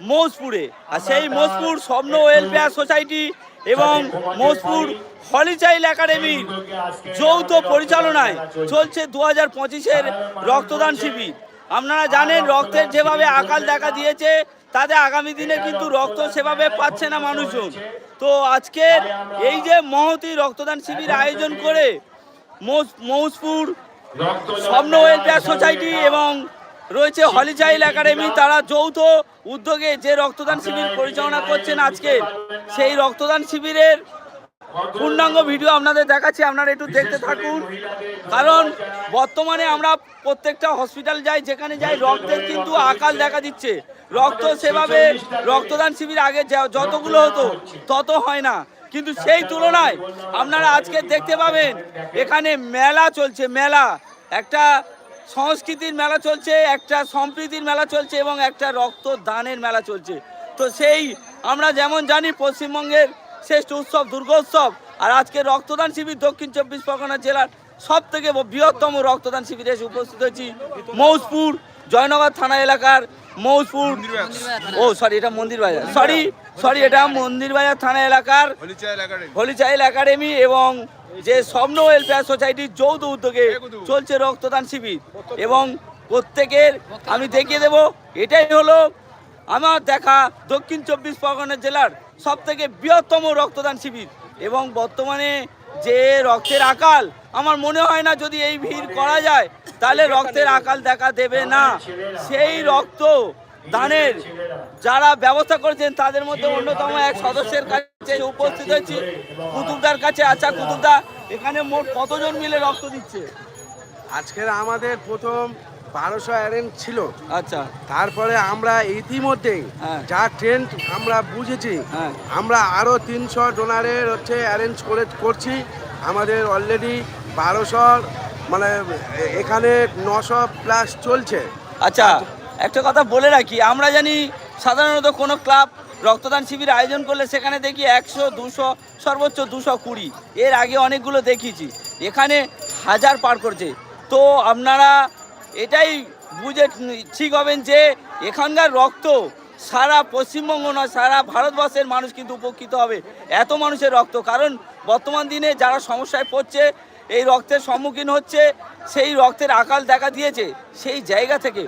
মৌজপুরে। আর সেই মৌজপুর স্বপ্ন welfare society এবং মৌজপুর হলিচাইল একাডেমির যৌথ পরিচালনায় চলছে। দু হাজার পঁচিশের রক্তদান শিবির। আপনারা জানেন রক্তের যেভাবে আকাল দেখা দিয়েছে তাতে আগামী দিনে কিন্তু রক্ত সেভাবে পাচ্ছে না মানুষজন। তো আজকের এই যে মহতি রক্তদান শিবির আয়োজন করে মৌজ- মৌজপুর স্বপ্ন ওয়েলফেয়ার সোসাইটি এবং রয়েছে হলিচাইল একাডেমি, তারা যৌথ উদ্যোগে যে রক্তদান শিবির পরিচালনা করছেন আজকে, সেই রক্তদান শিবিরের পূর্ণাঙ্গ ভিডিও আপনাদের দেখাচ্ছি, আপনারা একটু দেখতে থাকুন। কারণ বর্তমানে আমরা প্রত্যেকটা হসপিটাল যাই, যেখানে যাই, রক্তের কিন্তু আকাল দেখা দিচ্ছে। রক্ত সেভাবে রক্তদান শিবির আগে যতগুলো হতো, তত হয় না। কিন্তু সেই তুলনায় আপনারা আজকে দেখতে পাবেন, এখানে মেলা চলছে, মেলা। একটা সংস্কৃতির মেলা চলছে, একটা সম্প্রীতির মেলা চলছে এবং একটা রক্তদানের মেলা চলছে। তো সেই আমরা যেমন জানি পশ্চিমবঙ্গের শ্রেষ্ঠ উৎসব দুর্গোৎসব, আর আজকে রক্তদান শিবির দক্ষিণ চব্বিশ পরগনা জেলার সব থেকে বৃহত্তম রক্তদান শিবিরে এসে উপস্থিত হয়েছি। মৌজপুর, জয়নগর থানা এলাকার মৌজপুর, ও সরি এটা মন্দির বাজার। সরি সরি এটা মন্দির বাজার থানা এলাকার হলিচাইল একাডেমি এবং যে স্বপ্ন ওয়েলফেয়ার সোসাইটির যৌথ উদ্যোগে চলছে রক্তদান শিবির এবং প্রত্যেকের আমি দেখিয়ে দেব এটাই হলো আমার দেখা দক্ষিণ চব্বিশ পরগনা জেলার সব থেকে বৃহত্তম রক্তদান শিবির এবং বর্তমানে যে রক্তের আকাল আমার মনে হয় না যদি এই ভিড় করা যায় তাহলে রক্তের আকাল দেখা দেবে না। সেই রক্ত দানের যারা ব্যবস্থা করেছেন তাদের মধ্যে অন্যতম এক সদস্যের কাছে উপস্থিত হয়েছি। কুতুবদার কাছে আচ্ছা কুতুবদা এখানে মোট কতজন মিলে রক্ত দিচ্ছে? আজকের আমাদের প্রথম বারোশো অ্যারেঞ্জ ছিল। আচ্ছা। তারপরে আমরা ইতিমধ্যেই হ্যাঁ। যা ট্রেন্ড আমরা বুঝেছি হ্যাঁ। আমরা আরও তিনশো ডোনারের হচ্ছে অ্যারেঞ্জ করে করছি। আমাদের অলরেডি বারোশো মানে এখানে নশো প্লাস চলছে। আচ্ছা। একটা কথা বলে রাখি, আমরা জানি সাধারণত কোনো ক্লাব রক্তদান শিবির আয়োজন করলে সেখানে দেখি একশো, দুশো, সর্বোচ্চ দুশো কুড়ি। এর আগে অনেকগুলো দেখিয়েছি এখানে হাজার পার করছে। তো আপনারা এটাই বুঝে ঠিক হবেন যে এখানকার রক্ত সারা পশ্চিমবঙ্গ নয়, সারা ভারতবর্ষের মানুষ কিন্তু উপকৃত হবে এত মানুষের রক্ত। কারণ বর্তমান দিনে যারা সমস্যায় পড়ছে, এই রক্তের সম্মুখীন হচ্ছে, সেই রক্তের আকাল দেখা দিয়েছে সেই জায়গা থেকে।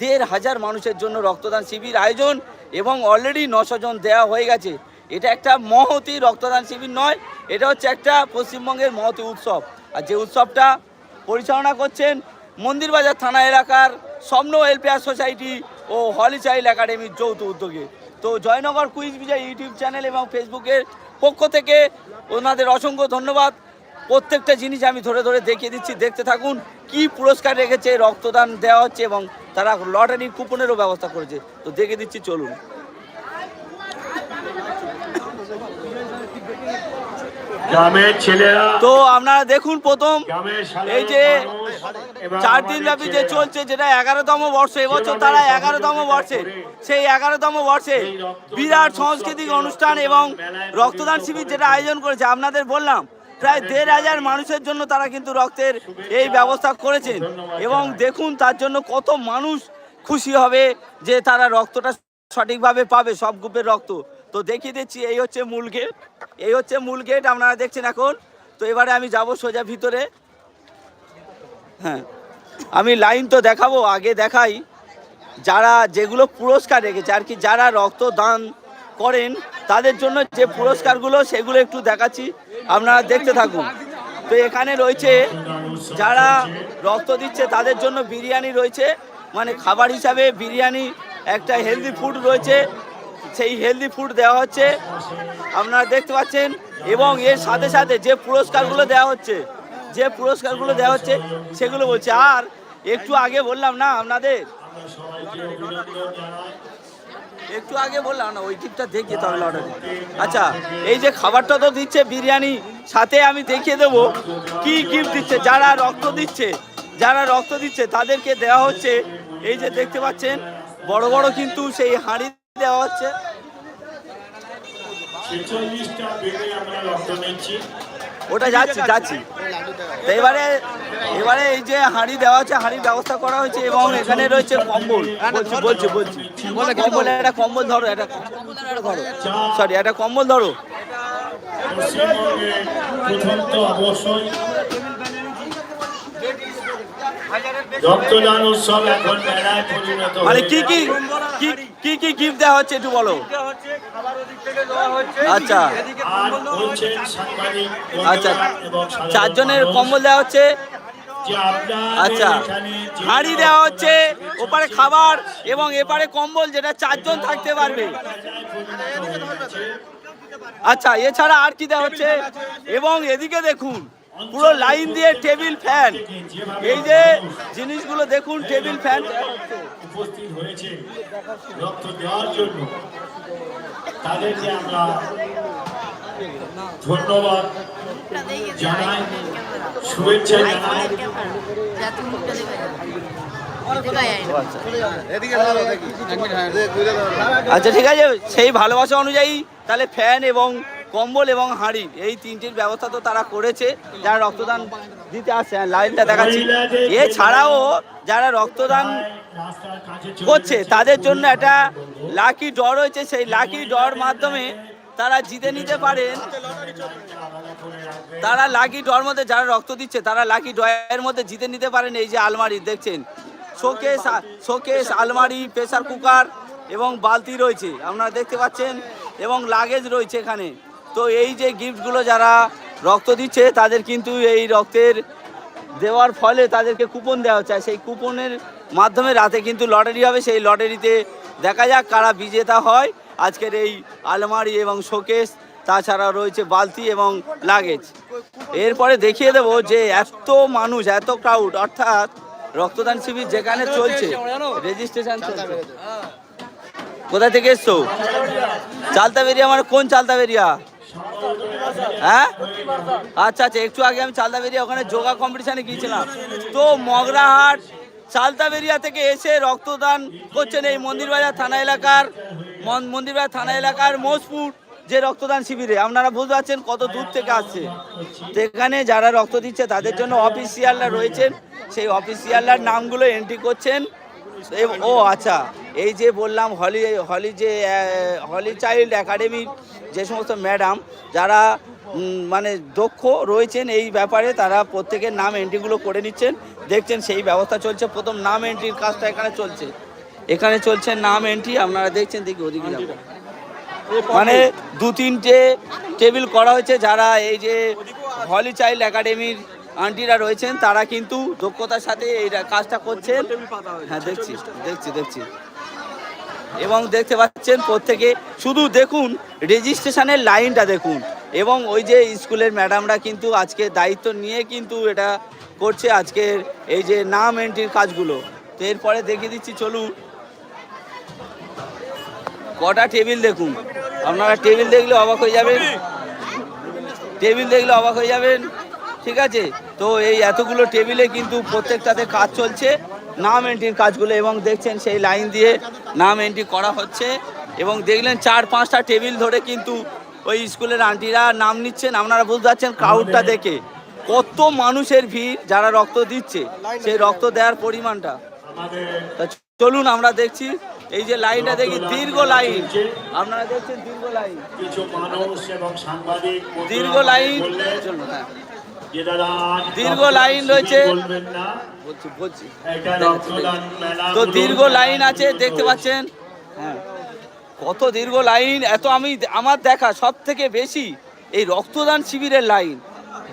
দেড় হাজার মানুষের জন্য রক্তদান শিবির আয়োজন এবং অলরেডি নশো জন দেওয়া হয়ে গেছে। এটা একটা মহতি রক্তদান শিবির নয়, এটা হচ্ছে একটা পশ্চিমবঙ্গের মহতি উৎসব। আর যে উৎসবটা পরিচালনা করছেন মন্দিরবাজার থানা এলাকার স্বপ্ন ওয়েলফেয়ার সোসাইটি ও হলি চাইল্ড একাডেমির যৌথ উদ্যোগে। তো Joynagar quiz Bijoy YouTube channel এবং ফেসবুকের পক্ষ থেকে ওনাদের অসংখ্য ধন্যবাদ। প্রত্যেকটা জিনিস আমি ধরে ধরে দেখিয়ে দিচ্ছি। দেখতে থাকুন কি পুরস্কার রেখেছে রক্তদান দেওয়া হচ্ছে এবং তারা লটারি কুপনেরও ব্যবস্থা করেছে। তো দেখে দিচ্ছি চলুন। তো আপনারা দেখুন প্রথম এই যে চার দিন ব্যাপী যে চলছে যেটা এগারোতম বর্ষ এবছর তারা এগারোতম বর্ষে সেই এগারোতম বর্ষে বিরাট সাংস্কৃতিক অনুষ্ঠান এবং রক্তদান শিবির যেটা আয়োজন করেছে আপনাদের বললাম প্রায় দেড় হাজার মানুষের জন্য তারা কিন্তু রক্তের এই ব্যবস্থা করেছেন। এবং দেখুন তার জন্য কত মানুষ খুশি হবে যে তারা রক্তটা সঠিকভাবে পাবে সব গ্রুপের রক্ত। তো দেখিয়ে দিচ্ছি এই হচ্ছে মূল গেট এই হচ্ছে মূল গেট আপনারা দেখছেন এখন। তো এবারে আমি যাব সোজা ভিতরে। হ্যাঁ আমি লাইন তো দেখাবো আগে দেখাই। যারা যেগুলো পুরস্কার রেখেছে আর কি যারা রক্তদান করেন, তাদের জন্য যে পুরস্কারগুলো, সেগুলো একটু দেখাচ্ছি। আপনারা দেখতে থাকুন। তো এখানে রয়েছে, যারা রক্ত দিচ্ছে, তাদের জন্য বিরিয়ানি রয়েছে। মানে খাবার হিসাবে বিরিয়ানি, একটা হেলদি ফুড রয়েছে। সেই হেলদি ফুড দেওয়া হচ্ছে। আপনারা দেখতে পাচ্ছেন, এবং এর সাথে সাথে যে পুরস্কারগুলো দেওয়া হচ্ছে, যে পুরস্কারগুলো দেওয়া হচ্ছে, সেগুলো বলছে। আর একটু আগে বললাম না আপনাদের? একটু আগে বললাম না, ওই টিপটা দেখি তাহলে অর্ডার আচ্ছা এই যে খাবারটা তো দিচ্ছে বিরিয়ানি, সাথে আমি দেখিয়ে দেবো কি গিফট দিচ্ছে, যারা রক্ত দিচ্ছে, যারা রক্ত দিচ্ছে, তাদেরকে দেওয়া হচ্ছে। এই যে দেখতে পাচ্ছেন, বড় বড় কিন্তু সেই হাঁড়ি দেওয়া হচ্ছে। ওটা যাচ্ছি যাচ্ছি। তো এবারে এবারে এই যে হাঁড়ি দেওয়া হচ্ছে, হাঁড়ির ব্যবস্থা করা হয়েছে এবং এখানে রয়েছে কম্বল। বলছি বলছি বলছি। কম্বল, একটা কম্বল ধরো, একটা ধরো। সরি একটা কম্বল ধরো। রক্তদান উৎসব এখন মেলায় পরিণত মানে কি কি। কি কি কি গিফট দেওয়া হচ্ছে একটু বলো? আচ্ছা। আচ্ছা চারজনের কম্বল দেওয়া হচ্ছে। আচ্ছা হাড়ি দেওয়া হচ্ছে ওপারে খাবার এবং এপারে কম্বল যেটা চারজন থাকতে পারবে। আচ্ছা এছাড়া আর কি দেওয়া হচ্ছে? এবং এদিকে দেখুন পুরো লাইন দিয়ে টেবিল ফ্যান। এই যে জিনিসগুলো দেখুন টেবিল ফ্যান। উপস্থিত হয়েছে রক্ত দেওয়ার জন্য। তাদেরকে আমরা ধন্যবাদ জানাই শুভেচ্ছা জানাই। আচ্ছা ঠিক আছে। সেই ভালোবাসা অনুযায়ী তাহলে ফ্যান এবং কম্বল এবং হাঁড়ি, এই তিনটির ব্যবস্থা তো তারা করেছে, যারা রক্তদান দিতে আসছে লাইনটা দেখাচ্ছি। এছাড়াও যারা রক্তদান করছে, তাদের জন্য একটা লাকি ডর রয়েছে, সেই লাকি ডর মাধ্যমে তারা জিতে নিতে পারেন। তারা লাকি ডর মধ্যে যারা রক্ত দিচ্ছে, তারা লাকি ডয়ের মধ্যে জিতে নিতে পারেন, এই যে আলমারি দেখছেন। শোকেস শোকেস, আলমারি, প্রেসার কুকার এবং বালতি রয়েছে, আপনারা দেখতে পাচ্ছেন, এবং লাগেজ রয়েছে এখানে। তো এই যে গিফটগুলো যারা রক্ত দিচ্ছে, তাদের কিন্তু এই রক্তের দেওয়ার ফলে তাদেরকে কুপন দেওয়া হচ্ছে। সেই কুপনের মাধ্যমে রাতে কিন্তু লটারি হবে। সেই লটারিতে দেখা যাক কারা বিজেতা হয়। আজকের এই আলমারি এবং শোকেস, তাছাড়া রয়েছে বালতি এবং লাগেজ। এরপরে দেখিয়ে দেবো যে এত মানুষ, এত ক্রাউড অর্থাৎ রক্তদান শিবির যেখানে চলছে রেজিস্ট্রেশন চলছে। কোথা থেকে এসছো? চালতা বেরিয়া মানে কোন চালতা বেরিয়া হ্যাঁ? আচ্ছা আচ্ছা একটু আগে আমি চালতা বেরিয়া ওখানে যোগা কম্পিটিশনে গিয়েছিলাম। তো মগরাহাট চালতা বেরিয়া থেকে এসে রক্তদান করছেন এই মন্দিরবাজার থানা এলাকার মন- মন্দিরবাজার থানা এলাকার মোজপুর যে রক্তদান শিবিরে। আপনারা বুঝতে পারছেন কত দূর থেকে আসছে। তো এখানে যারা রক্ত দিচ্ছে, তাদের জন্য অফিসিয়ালরা রয়েছেন। সেই অফিসিয়ালরার নামগুলো এন্ট্রি করছেন। ও আচ্ছা এই যে বললাম হলি হলি যে হলি চাইল্ড একাডেমির যে সমস্ত ম্যাডাম যারা মানে দক্ষ রয়েছেন এই ব্যাপারে, তারা প্রত্যেকের নাম এন্ট্রিগুলো করে নিচ্ছেন। দেখছেন সেই ব্যবস্থা চলছে। প্রথম নাম এন্ট্রির কাজটা এখানে চলছে। এখানে চলছে নাম এন্ট্রি। আপনারা দেখছেন, দেখি ওদিকে মানে দু, তিনটে টেবিল করা হয়েছে যারা এই যে হলি চাইল্ড একাডেমির আন্টিরা রয়েছেন, তারা কিন্তু দক্ষতার সাথে এই কাজটা করছেন। হ্যাঁ দেখছি দেখছি দেখছি। এবং দেখতে পাচ্ছেন প্রত্যেকে, শুধু দেখুন রেজিস্ট্রেশনের লাইনটা দেখুন। এবং ওই যে স্কুলের ম্যাডামরা কিন্তু আজকে দায়িত্ব নিয়ে কিন্তু এটা করছে আজকের এই যে নাম এন্ট্রির কাজগুলো। তো এরপরে দেখিয়ে দিচ্ছি, চলুন। কটা টেবিল দেখুন। আপনারা টেবিল দেখলে অবাক হয়ে যাবেন। টেবিল দেখলে অবাক হয়ে যাবেন। ঠিক আছে? তো এই এতগুলো টেবিলে কিন্তু প্রত্যেকটাতে কাজ চলছে। নাম এন্ট্রির কাজগুলো এবং দেখছেন সেই লাইন দিয়ে নাম এন্ট্রি করা হচ্ছে এবং দেখলেন চার পাঁচটা টেবিল ধরে কিন্তু ওই স্কুলের আন্টিরা নাম নিচ্ছেন। আপনারা বুঝতে পারছেন ক্রাউডটা দেখে। কত মানুষের ভিড় যারা রক্ত দিচ্ছে সেই রক্ত দেওয়ার পরিমাণটা। চলুন আমরা দেখছি এই যে লাইনটা দেখি দীর্ঘ লাইন আপনারা দেখছেন দীর্ঘ লাইন কিছু মানুষ এবং সাংবাদিক দীর্ঘ লাইন চলুন হ্যাঁ। দীর্ঘ লাইন রয়েছে। বলছি বলছি। তো দীর্ঘ লাইন আছে দেখতে পাচ্ছেন? হ্যাঁ। কত দীর্ঘ লাইন এত আমি আমার দেখা সব থেকে বেশি এই রক্তদান শিবিরের লাইন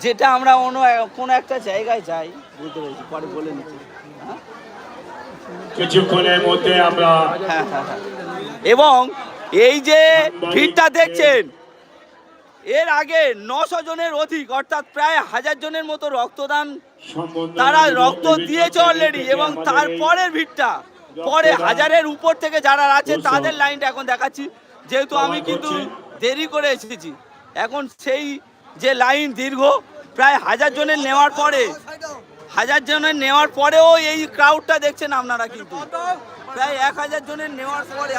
যেটা আমরা অন্য কোনো একটা জায়গায় যাই বুঝতে পেরেছি পরে বলে নিচ্ছি। হ্যাঁ। কিছুক্ষণের মধ্যে আমরা হ্যাঁ। এবং এই যে ভিড়টা দেখছেন এর আগে নশো জনের অধিক অর্থাৎ প্রায় হাজার জনের মতো রক্তদান তারা রক্ত দিয়েছে অলরেডি এবং তারপরের ভিড়টা পরে হাজারের উপর থেকে যারা আছে তাদের লাইনটা এখন দেখাচ্ছি। যেহেতু আমি কিন্তু দেরি করে এসেছি এখন সেই যে লাইন দীর্ঘ প্রায় হাজার জনের নেওয়ার পরে হাজার জনের নেওয়ার পরেও এই ক্রাউডটা দেখছেন আপনারা কিন্তু। প্রায় এক হাজার জনের নেওয়ার পরে